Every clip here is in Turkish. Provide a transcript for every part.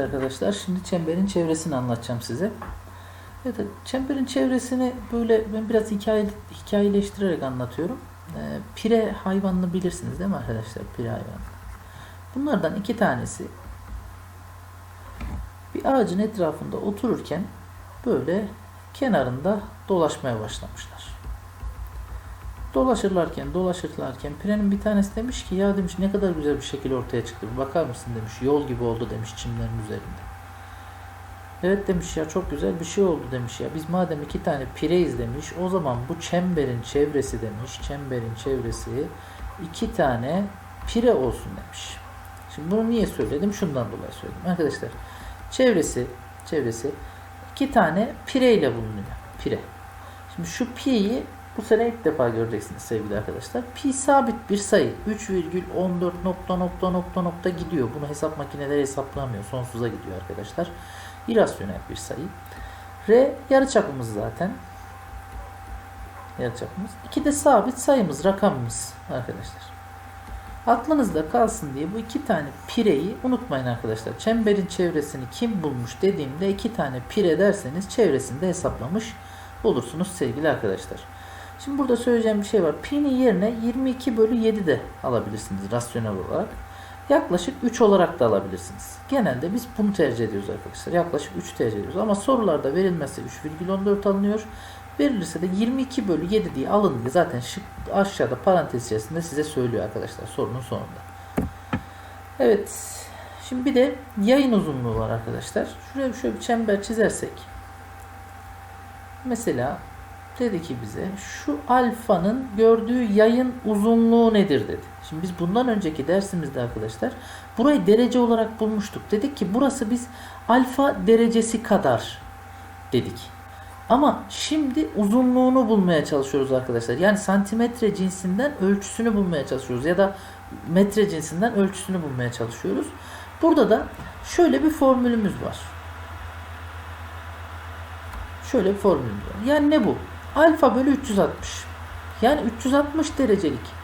Arkadaşlar şimdi çemberin çevresini anlatacağım size. Evet çemberin çevresini böyle ben biraz hikaye, hikayeleştirerek anlatıyorum. Ee, pire hayvanını bilirsiniz değil mi arkadaşlar? Pire hayvanı. Bunlardan iki tanesi bir ağacın etrafında otururken böyle kenarında dolaşmaya başlamışlar. Dolaşırlarken dolaşırlarken pirenin bir tanesi demiş ki ya demiş ne kadar güzel bir şekil ortaya çıktı. Bakar mısın demiş. Yol gibi oldu demiş çimlerin üzerinde. Evet demiş ya çok güzel bir şey oldu demiş ya. Biz madem iki tane pireyiz demiş. O zaman bu çemberin çevresi demiş. Çemberin çevresi iki tane pire olsun demiş. Şimdi bunu niye söyledim? Şundan dolayı söyledim. Arkadaşlar çevresi çevresi iki tane pire ile bulunuyor. Pire. Şimdi şu pi'yi bu sene ilk defa göreceksiniz sevgili arkadaşlar. Pi sabit bir sayı. 3,14 nokta nokta nokta nokta gidiyor. Bunu hesap makineleri hesaplamıyor. Sonsuza gidiyor arkadaşlar. İrasyonel bir sayı. R yarıçapımız zaten. Yarıçapımız. İki de sabit sayımız, rakamımız arkadaşlar. Aklınızda kalsın diye bu iki tane pireyi unutmayın arkadaşlar. Çemberin çevresini kim bulmuş dediğimde iki tane pire derseniz çevresini de hesaplamış olursunuz sevgili arkadaşlar. Şimdi burada söyleyeceğim bir şey var. Pi'nin yerine 22 bölü 7 de alabilirsiniz rasyonel olarak. Yaklaşık 3 olarak da alabilirsiniz. Genelde biz bunu tercih ediyoruz arkadaşlar. Yaklaşık 3 tercih ediyoruz. Ama sorularda verilmesi 3,14 alınıyor. Verilirse de 22 bölü 7 diye alın diye zaten şık aşağıda parantez içerisinde size söylüyor arkadaşlar sorunun sonunda. Evet. Şimdi bir de yayın uzunluğu var arkadaşlar. Şuraya şöyle bir çember çizersek. Mesela dedi ki bize şu alfanın gördüğü yayın uzunluğu nedir dedi. Şimdi biz bundan önceki dersimizde arkadaşlar burayı derece olarak bulmuştuk. Dedik ki burası biz alfa derecesi kadar dedik. Ama şimdi uzunluğunu bulmaya çalışıyoruz arkadaşlar. Yani santimetre cinsinden ölçüsünü bulmaya çalışıyoruz. Ya da metre cinsinden ölçüsünü bulmaya çalışıyoruz. Burada da şöyle bir formülümüz var. Şöyle bir formülümüz var. Yani ne bu? Alfa bölü 360. Yani 360 derecelik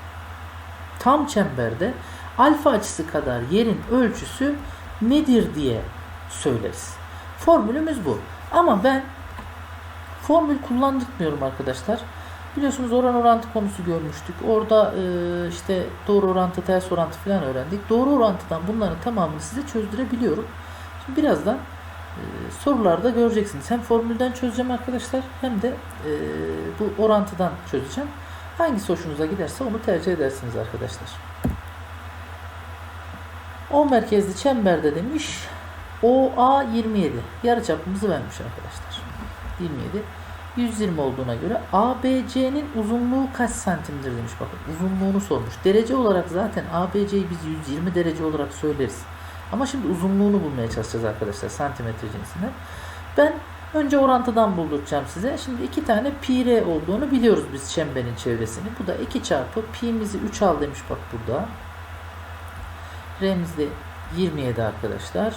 tam çemberde alfa açısı kadar yerin ölçüsü nedir diye söyleriz. Formülümüz bu. Ama ben formül kullandırmıyorum arkadaşlar. Biliyorsunuz oran orantı konusu görmüştük. Orada e, işte doğru orantı, ters orantı falan öğrendik. Doğru orantıdan bunların tamamını size çözdürebiliyorum. Şimdi birazdan sorularda göreceksiniz. Hem formülden çözeceğim arkadaşlar hem de e, bu orantıdan çözeceğim. Hangisi hoşunuza giderse onu tercih edersiniz arkadaşlar. O merkezli çemberde demiş OA 27. Yarıçapımızı vermiş arkadaşlar. 27. 120 olduğuna göre ABC'nin uzunluğu kaç santimdir demiş. Bakın uzunluğunu sormuş. Derece olarak zaten ABC'yi biz 120 derece olarak söyleriz. Ama şimdi uzunluğunu bulmaya çalışacağız arkadaşlar santimetre cinsinden. Ben önce orantıdan bulduracağım size. Şimdi iki tane pi r olduğunu biliyoruz biz çemberin çevresini. Bu da 2 çarpı pi'mizi 3 al demiş bak burada. R'miz de 27 arkadaşlar.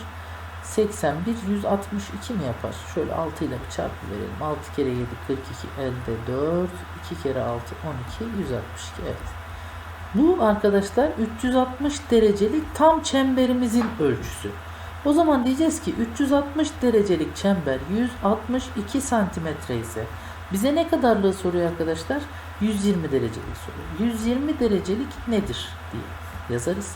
81 162 mi yapar? Şöyle 6 ile bir çarpı verelim. 6 kere 7 42 elde 4 2 kere 6 12 162 evet. Bu arkadaşlar 360 derecelik tam çemberimizin ölçüsü. O zaman diyeceğiz ki 360 derecelik çember 162 santimetre ise bize ne kadarlığı soruyor arkadaşlar? 120 derecelik soruyor. 120 derecelik nedir diye yazarız.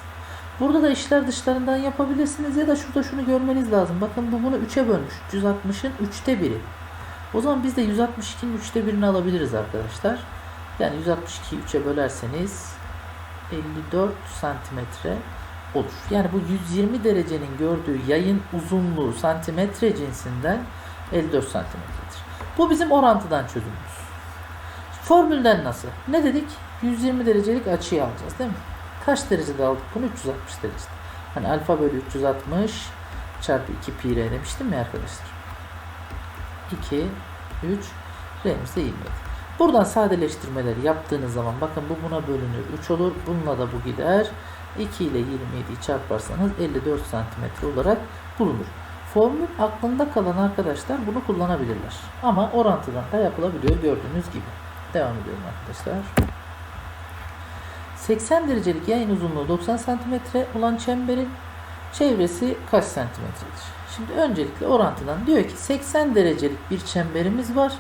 Burada da işler dışlarından yapabilirsiniz ya da şurada şunu görmeniz lazım. Bakın bu bunu 3'e bölmüş. 360'ın 3'te biri. O zaman biz de 162'nin 3'te birini alabiliriz arkadaşlar. Yani 162'yi 3'e bölerseniz 54 santimetre olur. Yani bu 120 derecenin gördüğü yayın uzunluğu santimetre cinsinden 54 santimetredir. Bu bizim orantıdan çözümümüz. Formülden nasıl? Ne dedik? 120 derecelik açıyı alacağız değil mi? Kaç derecede aldık bunu? 360 derecede. Hani alfa bölü 360 çarpı 2 pi r demiştim ya arkadaşlar. 2, 3, r'miz de 27. Buradan sadeleştirmeleri yaptığınız zaman bakın bu buna bölünür 3 olur. Bununla da bu gider. 2 ile 27'yi çarparsanız 54 santimetre olarak bulunur. Formül aklında kalan arkadaşlar bunu kullanabilirler. Ama orantıdan da yapılabiliyor gördüğünüz gibi. Devam ediyorum arkadaşlar. 80 derecelik yayın uzunluğu 90 cm olan çemberin Çevresi kaç santimetredir? Şimdi öncelikle orantıdan diyor ki 80 derecelik bir çemberimiz var.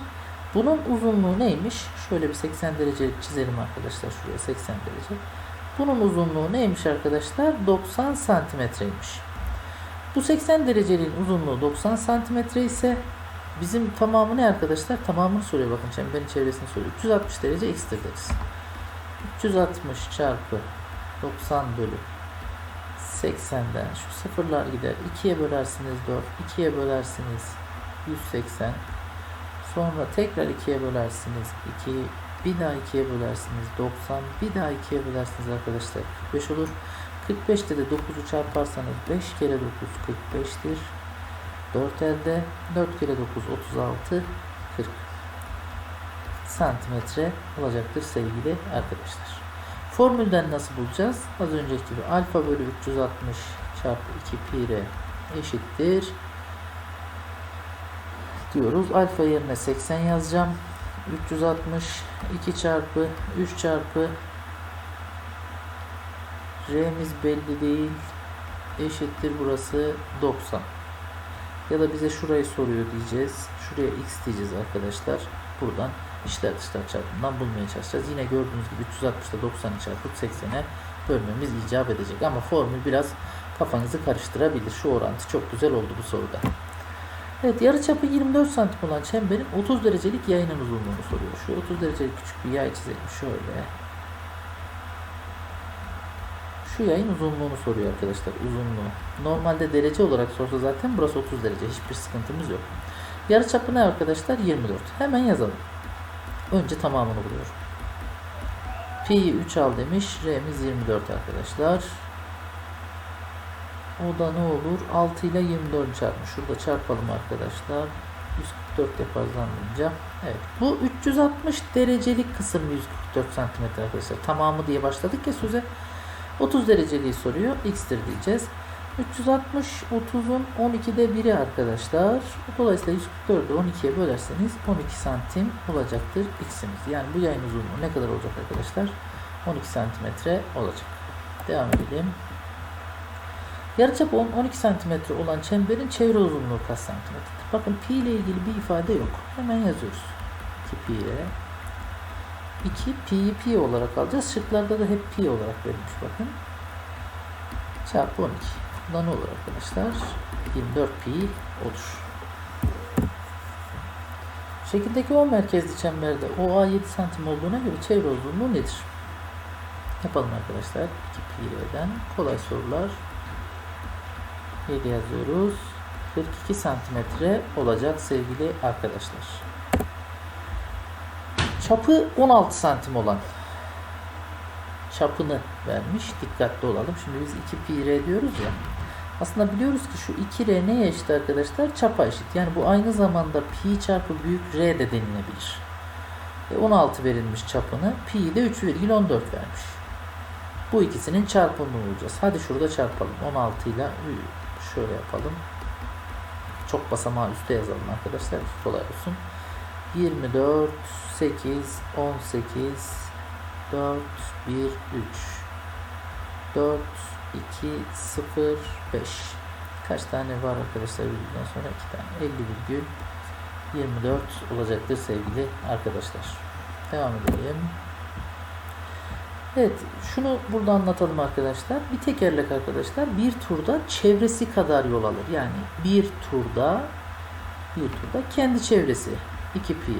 Bunun uzunluğu neymiş? Şöyle bir 80 derecelik çizelim arkadaşlar şuraya 80 derece. Bunun uzunluğu neymiş arkadaşlar? 90 santimetreymiş. Bu 80 dereceliğin uzunluğu 90 santimetre ise bizim tamamı ne arkadaşlar? Tamamını soruyor bakın çemberin çevresini soruyor. 360 derece x'tir deriz. 360 çarpı 90 bölü 80'den şu sıfırlar gider. 2'ye bölersiniz 4. 2'ye bölersiniz 180. Sonra tekrar 2'ye bölersiniz 2. Bir daha 2'ye bölersiniz 90. Bir daha 2'ye bölersiniz arkadaşlar 45 olur. 45'te de 9'u çarparsanız 5 kere 9 45'tir. 4 elde 4 kere 9 36 40 santimetre olacaktır sevgili arkadaşlar. Formülden nasıl bulacağız? Az önceki gibi alfa bölü 360 çarpı 2 pi r eşittir. Diyoruz. Alfa yerine 80 yazacağım. 360 2 çarpı 3 çarpı R'miz belli değil. Eşittir burası 90. Ya da bize şurayı soruyor diyeceğiz. Şuraya x diyeceğiz arkadaşlar. Buradan içler dışlar çarpımından bulmaya çalışacağız. Yine gördüğünüz gibi 360'da 90'ı çarpıp 80'e bölmemiz icap edecek. Ama formül biraz kafanızı karıştırabilir. Şu orantı çok güzel oldu bu soruda. Evet yarıçapı 24 santim olan çemberin 30 derecelik yayının uzunluğunu soruyor. Şu 30 derecelik küçük bir yay çizelim şöyle. Şu yayın uzunluğunu soruyor arkadaşlar. Uzunluğu. Normalde derece olarak sorsa zaten burası 30 derece. Hiçbir sıkıntımız yok. Yarıçapı ne arkadaşlar? 24. Hemen yazalım. Önce tamamını buluyorum. Pi'yi 3 al demiş. R'miz 24 arkadaşlar. O da ne olur? 6 ile 24 çarpmış. Şurada çarpalım arkadaşlar. 144 yapar zannedeceğim. Evet. Bu 360 derecelik kısım 144 santimetre arkadaşlar. Tamamı diye başladık ya söze. 30 dereceliği soruyor. X'tir diyeceğiz. 360 30'un 12'de biri arkadaşlar. Dolayısıyla 144'ü 12'ye bölerseniz 12 santim olacaktır x'imiz. Yani bu yayın uzunluğu ne kadar olacak arkadaşlar? 12 santimetre olacak. Devam edelim. Yarıçapı 10 12 santimetre olan çemberin çevre uzunluğu kaç santimetredir? Bakın pi ile ilgili bir ifade yok. Hemen yazıyoruz. 2 pi ile 2 pi pi olarak alacağız. Şıklarda da hep pi olarak verilmiş bakın. Çarpı 12. Bu da ne olur arkadaşlar? 24 pi olur. Şekildeki O merkezli çemberde OA 7 santim olduğuna göre çevre uzunluğu nedir? Yapalım arkadaşlar. 2 pi R'den kolay sorular. 7 yazıyoruz. 42 santimetre olacak sevgili arkadaşlar. Çapı 16 santim olan çapını vermiş. Dikkatli olalım. Şimdi biz 2 pi r diyoruz ya. Aslında biliyoruz ki şu 2r neye eşit arkadaşlar? Çapa eşit. Yani bu aynı zamanda pi çarpı büyük r de denilebilir. E 16 verilmiş çapını. Pi de 3,14 vermiş. Bu ikisinin çarpımını bulacağız. Hadi şurada çarpalım. 16 ile şöyle yapalım. Çok basamağı üstte yazalım arkadaşlar. Kolay olsun. 24, 8, 18, 4, 1, 3, 4, 2, 0, 5. Kaç tane var arkadaşlar virgülden sonra? 2 tane. 50 virgül 24 olacaktır sevgili arkadaşlar. Devam edelim. Evet, şunu burada anlatalım arkadaşlar. Bir tekerlek arkadaşlar bir turda çevresi kadar yol alır. Yani bir turda bir turda kendi çevresi 2 pi.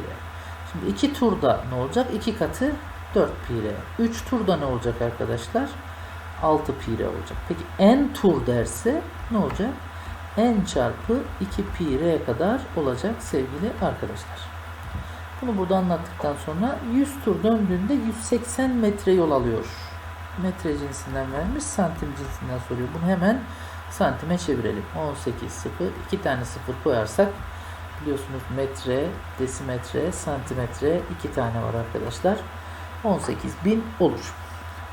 Şimdi iki turda ne olacak? 2 katı 4 pi r. 3 turda ne olacak arkadaşlar? 6 pi olacak. Peki n tur derse ne olacak? n çarpı 2 pi kadar olacak sevgili arkadaşlar. Bunu burada anlattıktan sonra 100 tur döndüğünde 180 metre yol alıyor. Metre cinsinden vermiş, santim cinsinden soruyor. Bunu hemen santime çevirelim. 18 sıfır, 2 tane sıfır koyarsak biliyorsunuz metre, desimetre, santimetre 2 tane var arkadaşlar. 18 bin olur.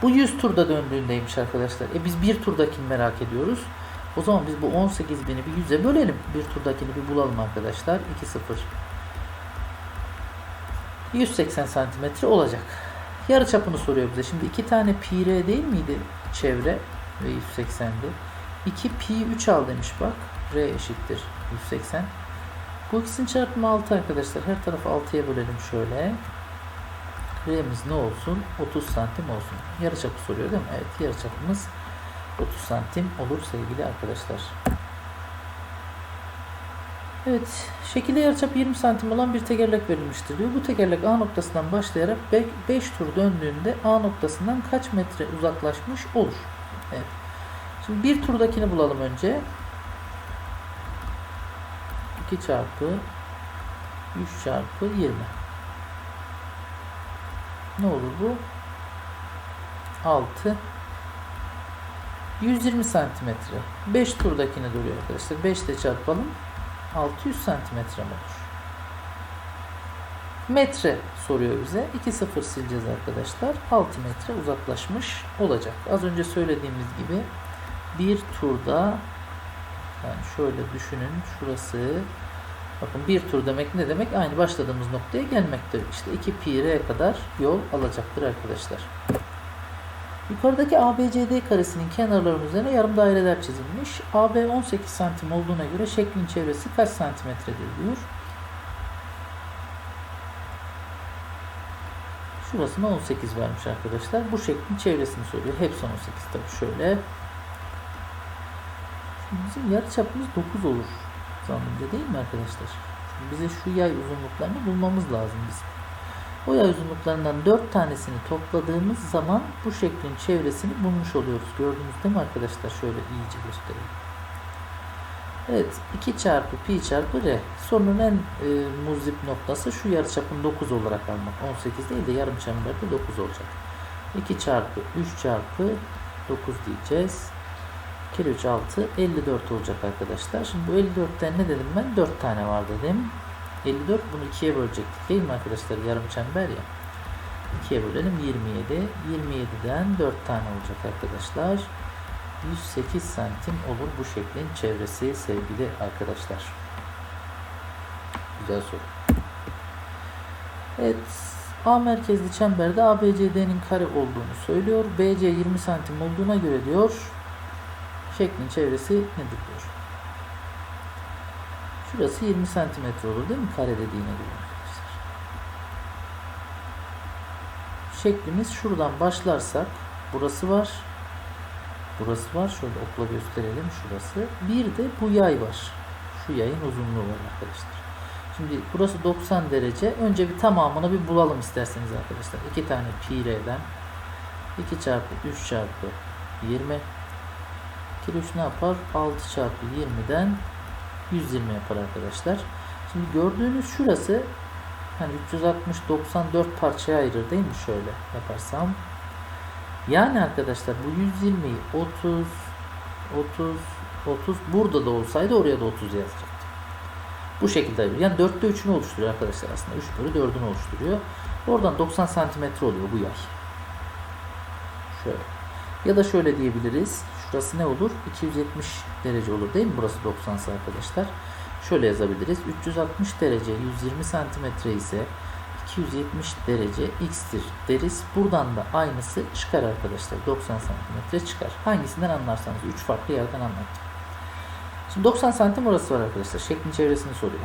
Bu 100 turda döndüğündeymiş arkadaşlar. E biz bir turdakini merak ediyoruz. O zaman biz bu 18 bini bir 100'e bölelim. Bir turdakini bir bulalım arkadaşlar. 2 sıfır 180 santimetre olacak. Yarı çapını soruyor bize. Şimdi iki tane pi r değil miydi çevre ve 180'di. 2 pi 3 al demiş bak. R eşittir 180. Bu ikisinin çarpımı 6 arkadaşlar. Her tarafı 6'ya bölelim şöyle. R'miz ne olsun? 30 santim olsun. Yarıçapı soruyor değil mi? Evet yarıçapımız 30 santim olur sevgili arkadaşlar. Evet, şekilde yarıçapı 20 santim olan bir tekerlek verilmiştir diyor. Bu tekerlek A noktasından başlayarak 5 tur döndüğünde A noktasından kaç metre uzaklaşmış olur? Evet. Şimdi bir turdakini bulalım önce. 2 çarpı 3 çarpı 20. Ne olur bu? 6 120 santimetre. 5 turdakini duruyor arkadaşlar. 5 ile çarpalım. 600 santimetre mi olur? Metre soruyor bize. 2 sıfır sileceğiz arkadaşlar. 6 metre uzaklaşmış olacak. Az önce söylediğimiz gibi bir turda yani şöyle düşünün şurası bakın bir tur demek ne demek? Aynı başladığımız noktaya gelmektir. İşte 2 pi r kadar yol alacaktır arkadaşlar. Yukarıdaki ABCD karesinin kenarlarının üzerine yarım daireler çizilmiş. AB 18 santim olduğuna göre şeklin çevresi kaç santimetredir diyor. Şurasına 18 vermiş arkadaşlar. Bu şeklin çevresini soruyor. Hepsi 18 tabi şöyle. Şimdi bizim yarıçapımız 9 olur zannımca değil mi arkadaşlar? Şimdi bize şu yay uzunluklarını bulmamız lazım bizim. O yay uzunluklarından 4 tanesini topladığımız zaman bu şeklin çevresini bulmuş oluyoruz. Gördünüz değil mi arkadaşlar? Şöyle iyice göstereyim. Evet 2 çarpı pi çarpı r. Sorunun en e, muzip noktası şu yarıçapın 9 olarak almak. 18 değil de yarım çemberde 9 olacak. 2 çarpı 3 çarpı 9 diyeceğiz. 2 3 6 54 olacak arkadaşlar. Şimdi bu 54'ten ne dedim ben? 4 tane var dedim. 54 bunu 2'ye bölecektik değil mi arkadaşlar? Yarım çember ya. 2'ye bölelim 27. 27'den 4 tane olacak arkadaşlar. 108 santim olur bu şeklin çevresi sevgili arkadaşlar. Güzel soru. Evet. A merkezli çemberde ABCD'nin kare olduğunu söylüyor. BC 20 santim olduğuna göre diyor. Şeklin çevresi nedir diyor. Şurası 20 santimetre olur değil mi? Kare dediğine göre arkadaşlar. Şeklimiz şuradan başlarsak burası var. Burası var. Şöyle okla gösterelim. Şurası. Bir de bu yay var. Şu yayın uzunluğu var arkadaşlar. Şimdi burası 90 derece. Önce bir tamamını bir bulalım isterseniz arkadaşlar. 2 tane pi r'den 2 çarpı 3 çarpı 20 2 3 ne yapar? 6 çarpı 20'den 120 yapar arkadaşlar. Şimdi gördüğünüz şurası hani 360 94 parçaya ayırır değil mi şöyle yaparsam. Yani arkadaşlar bu 120'yi 30 30 30 burada da olsaydı oraya da 30 yazacaktım. Bu şekilde ayırıyor. Yani 4'te 3'ünü oluşturuyor arkadaşlar aslında. 3 bölü 4'ünü oluşturuyor. Oradan 90 santimetre oluyor bu yay. Şöyle. Ya da şöyle diyebiliriz. Şurası ne olur? 270 derece olur değil mi? Burası 90 ise arkadaşlar. Şöyle yazabiliriz. 360 derece 120 santimetre ise 270 derece x'tir deriz. Buradan da aynısı çıkar arkadaşlar. 90 santimetre çıkar. Hangisinden anlarsanız 3 farklı yerden anlattım. Şimdi 90 santim orası var arkadaşlar. Şeklin çevresini soruyor.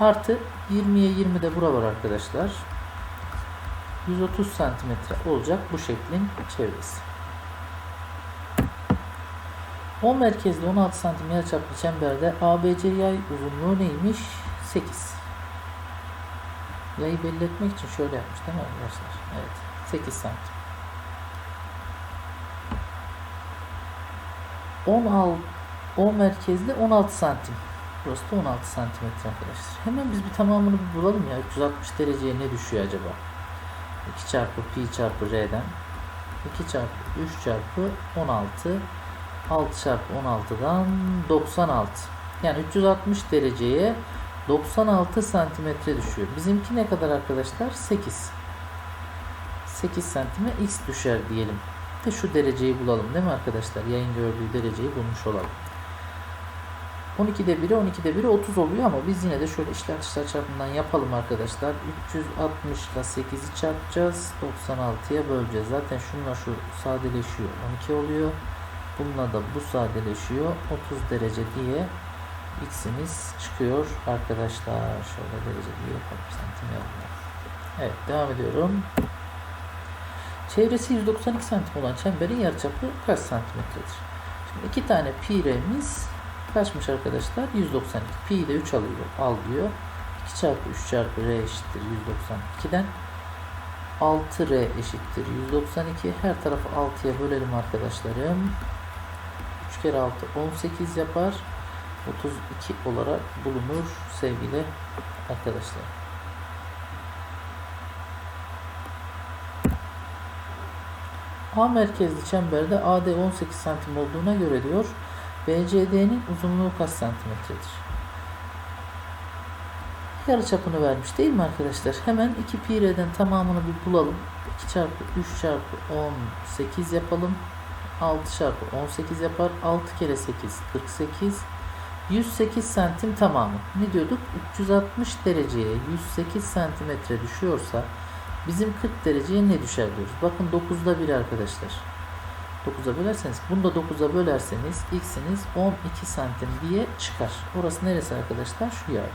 Artı 20'ye 20 de bura var arkadaşlar. 130 santimetre olacak bu şeklin çevresi. 10 merkezli 16 santim yarıçaplı çemberde ABC yay uzunluğu neymiş? 8. Yayı belli etmek için şöyle yapmış değil mi arkadaşlar? Evet. 8 santim. 16 10 merkezli 16 santim. Burası da 16 santimetre arkadaşlar. Hemen biz bir tamamını bir bulalım ya. 360 dereceye ne düşüyor acaba? 2 çarpı pi çarpı r'den 2 çarpı 3 çarpı 16 6 çarpı 16'dan 96. Yani 360 dereceye 96 santimetre düşüyor. Bizimki ne kadar arkadaşlar? 8. 8 santime x düşer diyelim. Ve şu dereceyi bulalım değil mi arkadaşlar? Yayın gördüğü dereceyi bulmuş olalım. 12'de 1'i 12'de 1'i 30 oluyor ama biz yine de şöyle işler dışlar çarpımından yapalım arkadaşlar. 360 ile 8'i çarpacağız. 96'ya böleceğiz. Zaten şunla şu sadeleşiyor. 12 oluyor. Bununla da bu sadeleşiyor. 30 derece diye x'imiz çıkıyor arkadaşlar. Şöyle derece diye. Santim yazalım. Evet devam ediyorum. Çevresi 192 santim olan çemberin yarıçapı kaç santimetredir? Şimdi iki tane pi r'miz kaçmış arkadaşlar? 192. Pi de 3 alıyor. Al diyor. 2 çarpı 3 çarpı r eşittir 192'den. 6r eşittir 192. Her tarafı 6'ya bölelim arkadaşlarım. 3 kere 6 18 yapar. 32 olarak bulunur sevgili arkadaşlar. A merkezli çemberde AD 18 santim olduğuna göre diyor BCD'nin uzunluğu kaç santimetredir? Yarı çapını vermiş değil mi arkadaşlar? Hemen 2 pi r'den tamamını bir bulalım. 2 çarpı 3 çarpı 18 yapalım. 6 çarpı 18 yapar. 6 kere 8 48. 108 santim tamamı. Ne diyorduk? 360 dereceye 108 santimetre düşüyorsa bizim 40 dereceye ne düşer diyoruz. Bakın 9'da 1 arkadaşlar. 9'a bölerseniz bunu da 9'a bölerseniz x'iniz 12 santim diye çıkar. Orası neresi arkadaşlar? Şu yay.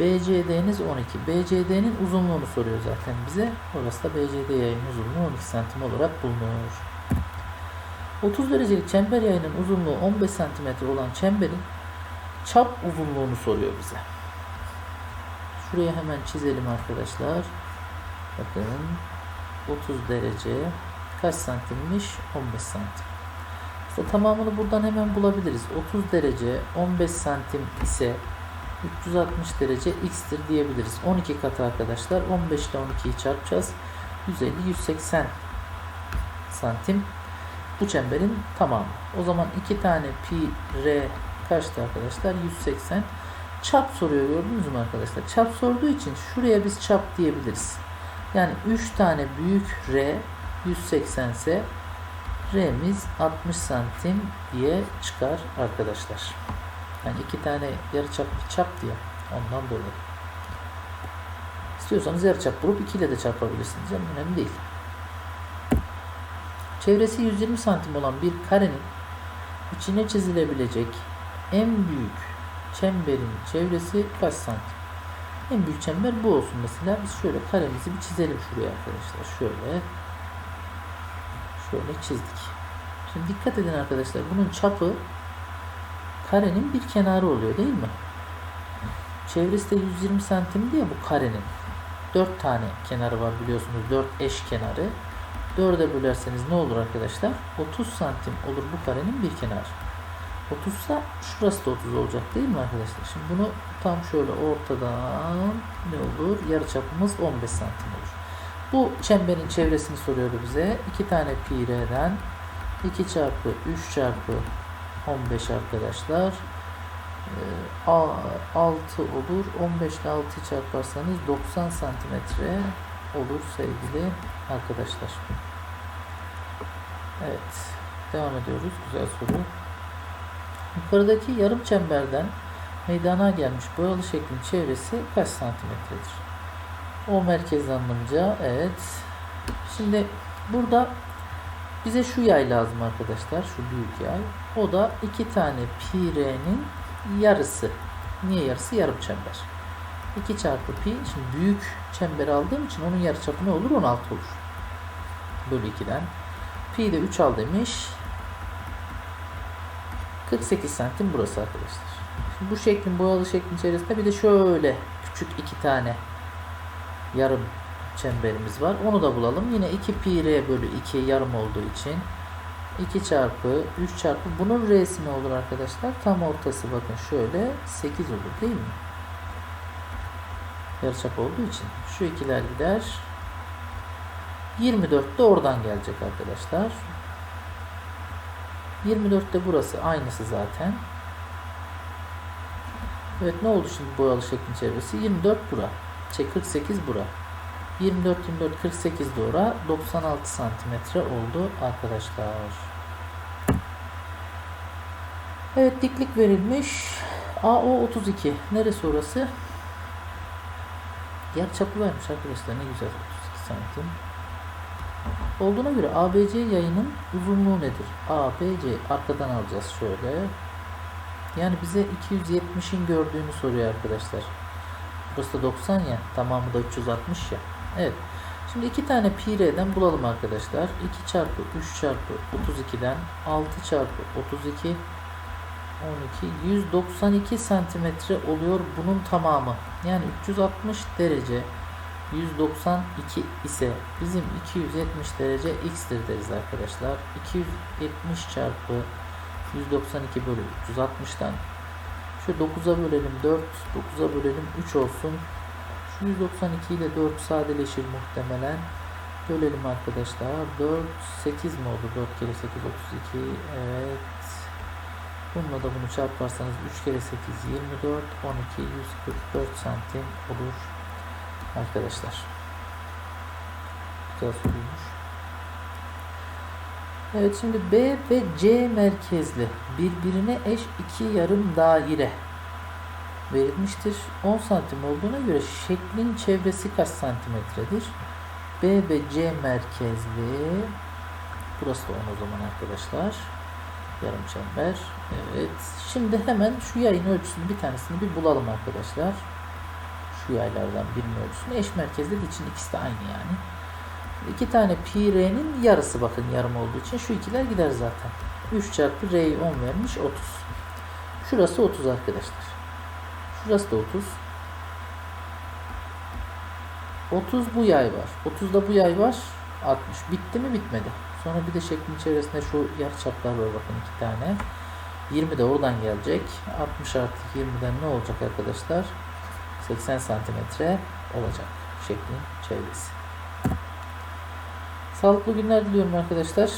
BCD'niz 12. BCD'nin uzunluğunu soruyor zaten bize. Orası da BCD yayının uzunluğu 12 santim olarak bulunur. 30 derecelik çember yayının uzunluğu 15 santimetre olan çemberin çap uzunluğunu soruyor bize. Şuraya hemen çizelim arkadaşlar. Bakın 30 derece kaç santimmiş? 15 santim. İşte tamamını buradan hemen bulabiliriz. 30 derece 15 santim ise 360 derece x'tir diyebiliriz. 12 katı arkadaşlar. 15 ile 12'yi çarpacağız. 150 180 santim bu çemberin tamamı. O zaman 2 tane pi r kaçtı arkadaşlar? 180. Çap soruyor gördünüz mü arkadaşlar? Çap sorduğu için şuraya biz çap diyebiliriz. Yani 3 tane büyük r 180 ise r'miz 60 santim diye çıkar arkadaşlar. Yani iki tane yarı çap bir çap diye ondan dolayı. İstiyorsanız yarı çap bulup 2 ile de çarpabilirsiniz. Önemli değil. Çevresi 120 santim olan bir karenin içine çizilebilecek en büyük çemberin çevresi kaç santim? En büyük çember bu olsun mesela. Biz şöyle karemizi bir çizelim şuraya arkadaşlar. Şöyle. Şöyle çizdik. Şimdi dikkat edin arkadaşlar. Bunun çapı karenin bir kenarı oluyor değil mi? Çevresi de 120 santim diye bu karenin. 4 tane kenarı var biliyorsunuz. 4 eş kenarı. 4'e bölerseniz ne olur arkadaşlar? 30 santim olur bu karenin bir kenarı. 30 ise şurası da 30 olacak değil mi arkadaşlar? Şimdi bunu tam şöyle ortadan ne olur? Yarıçapımız 15 santim olur. Bu çemberin çevresini soruyordu bize. 2 tane pi r'den 2 çarpı 3 çarpı 15 arkadaşlar. 6 olur. 15 ile 6 çarparsanız 90 santimetre olur sevgili arkadaşlar. Evet. Devam ediyoruz. Güzel soru. Yukarıdaki yarım çemberden meydana gelmiş boyalı şeklin çevresi kaç santimetredir? O merkez anlamınca evet. Şimdi burada bize şu yay lazım arkadaşlar. Şu büyük yay. O da iki tane pi r'nin yarısı. Niye yarısı? Yarım çember. 2 çarpı pi. Şimdi büyük çember aldığım için onun yarıçapı ne olur? 16 olur. Bölü 2'den. Pi de 3 al demiş. 48 santim burası arkadaşlar. Şimdi bu şeklin boyalı şeklin içerisinde bir de şöyle küçük iki tane yarım çemberimiz var. Onu da bulalım. Yine 2 pi r bölü 2 yarım olduğu için 2 çarpı 3 çarpı bunun r'si ne olur arkadaşlar? Tam ortası bakın şöyle 8 olur değil mi? Yarıçap olduğu için şu ikiler gider. 24 de oradan gelecek arkadaşlar. 24 de burası aynısı zaten. Evet ne oldu şimdi boyalı şeklin çevresi? 24 bura. Şey 48 bura. 24 24 48 doğru 96 santimetre oldu arkadaşlar. Evet diklik verilmiş. AO 32. Neresi orası? Yer çapı vermiş arkadaşlar. Ne güzel 32 santim. olduğuna göre ABC yayının uzunluğu nedir? ABC arkadan alacağız şöyle. Yani bize 270'in gördüğünü soruyor arkadaşlar. Burası da 90 ya. Tamamı da 360 ya. Evet. Şimdi iki tane pi r'den bulalım arkadaşlar. 2 çarpı 3 çarpı 32'den 6 çarpı 32 12 192 santimetre oluyor bunun tamamı. Yani 360 derece 192 ise bizim 270 derece x'tir deriz arkadaşlar. 270 çarpı 192 bölü 360'tan şu 9'a bölelim 4, 9'a bölelim 3 olsun. Şu 192 ile 4 sadeleşir muhtemelen. Bölelim arkadaşlar. 4, 8 mi oldu? 4 kere 8, 32. Evet. Bununla da bunu çarparsanız 3 kere 8, 24, 12, 144 santim olur arkadaşlar. Güzel soruymuş. Evet şimdi B ve C merkezli birbirine eş iki yarım daire verilmiştir. 10 santim olduğuna göre şeklin çevresi kaç santimetredir? B ve C merkezli burası da 10 o zaman arkadaşlar. Yarım çember. Evet. Şimdi hemen şu yayın ölçüsünü bir tanesini bir bulalım arkadaşlar. Şu yaylardan birinin ölçüsünü eş merkezli için ikisi de aynı yani. İki tane pi r'nin yarısı bakın yarım olduğu için şu ikiler gider zaten. 3 çarpı r'yi 10 vermiş 30. Şurası 30 arkadaşlar. Şurası da 30. 30 bu yay var. 30 da bu yay var. 60. Bitti mi? Bitmedi. Sonra bir de şeklin içerisinde şu yarıçaplar var bakın iki tane. 20 de oradan gelecek. 60 artı 20'den ne olacak arkadaşlar? 80 santimetre olacak şeklin çevresi. Sağlıklı günler diliyorum arkadaşlar.